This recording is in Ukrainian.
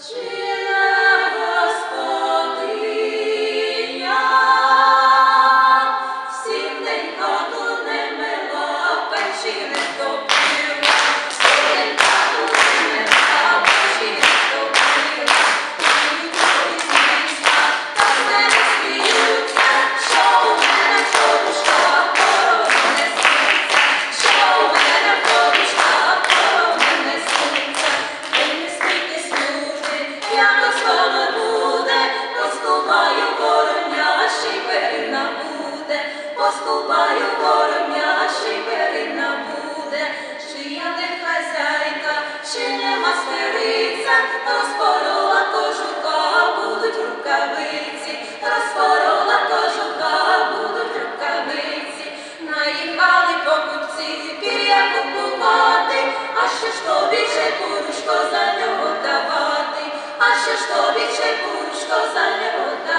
Jesus. Поступаю корня, ще буде, поступаю корня. nasze sztobie ciepłuszko zalne woda.